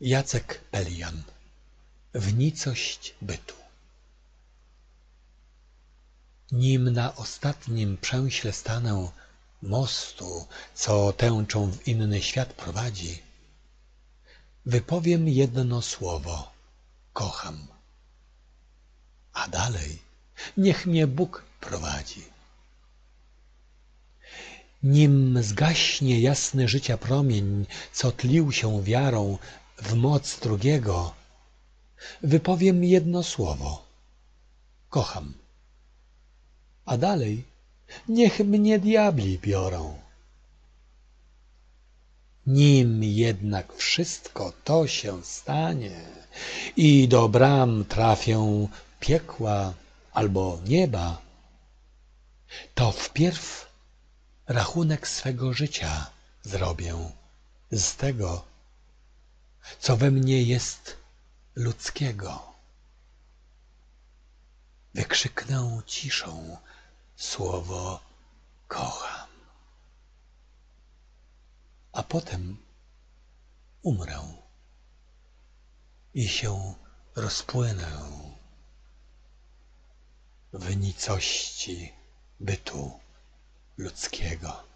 Jacek Pelian W nicość bytu. Nim na ostatnim przęśle stanę mostu, co tęczą w inny świat prowadzi, wypowiem jedno słowo. Kocham, a dalej niech mnie Bóg prowadzi. Nim zgaśnie jasny życia promień, co tlił się wiarą w moc drugiego, wypowiem jedno słowo kocham, a dalej niech mnie diabli biorą. Nim jednak wszystko to się stanie i do bram trafię piekła albo nieba, to wpierw rachunek swego życia zrobię z tego, co we mnie jest ludzkiego. Wykrzyknę ciszą słowo kocham, a potem umrę i się rozpłynę w nicości bytu ludzkiego.